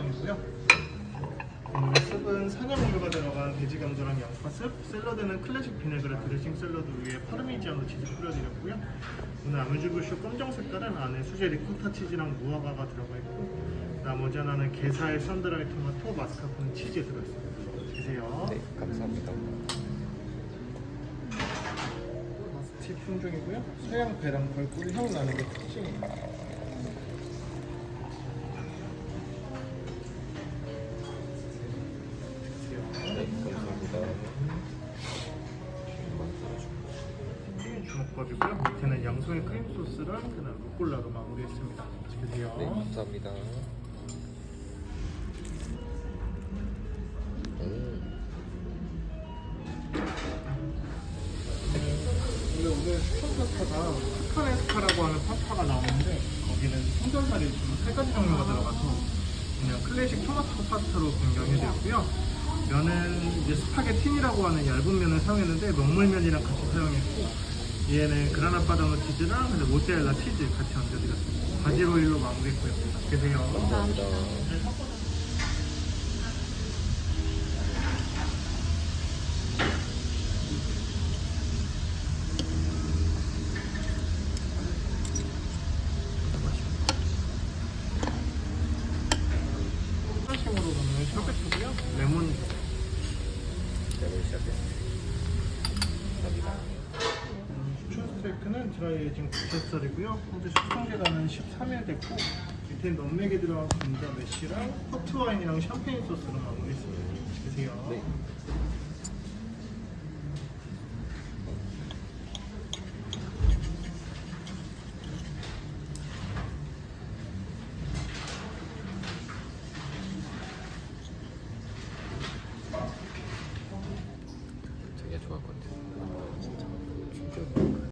파스타빵이고요. 오늘 습은 산양우유가 들어간 돼지 감자랑 양파 습, 샐러드는 클래식 비네그레 드레싱 샐러드 위에 파르미지아노 치즈 뿌려드렸고요. 오늘 아뮤즈부슈 검정 색깔은 안에 수제 리코타 치즈랑 무화과가 들어가 있고 나머지 하나는 게살, 썬드라이 토마토, 마스카포네 치즈 들어있습니다. 드세요. 네, 감사합니다. 마스티 품종이고요. 서양 배랑 벌꿀 향 나는 게 특징이에요. 튀긴 주먹밥이고요. 밑에는 양송이 크림 소스랑 그다음 루꼴라로 마무리했습니다. 드세요. 네, 감사합니다. 음, 근데 오늘 추천 파스타가 스카네스카라고 하는 파스타가 나오는데 거기는 생선살이 좀 세 가지 종류가 들어가서 그냥 클래식 토마토 파스타로 변경해드렸고요. 면은 이제 스파게티니라고 하는 얇은 면을 사용했는데 먹물면이랑 같이 사용했고 얘는 그라나 바다노 치즈랑 그다음에 모짜렐라 치즈 같이 얹어드렸습니다. 바질 오일로 마무리했고요. 드세요. 감사합니다. 레몬 시작했습니다. 프로젝트는 저희 지금 9개월이고요. 현재 숙성계단은 13일 됐고 밑에 넘맥에 들어간 감자 메쉬랑 포트 와인이랑 샴페인 소스로 마무리했습니다. 드세요. 네. 되게 좋을 것 같아요.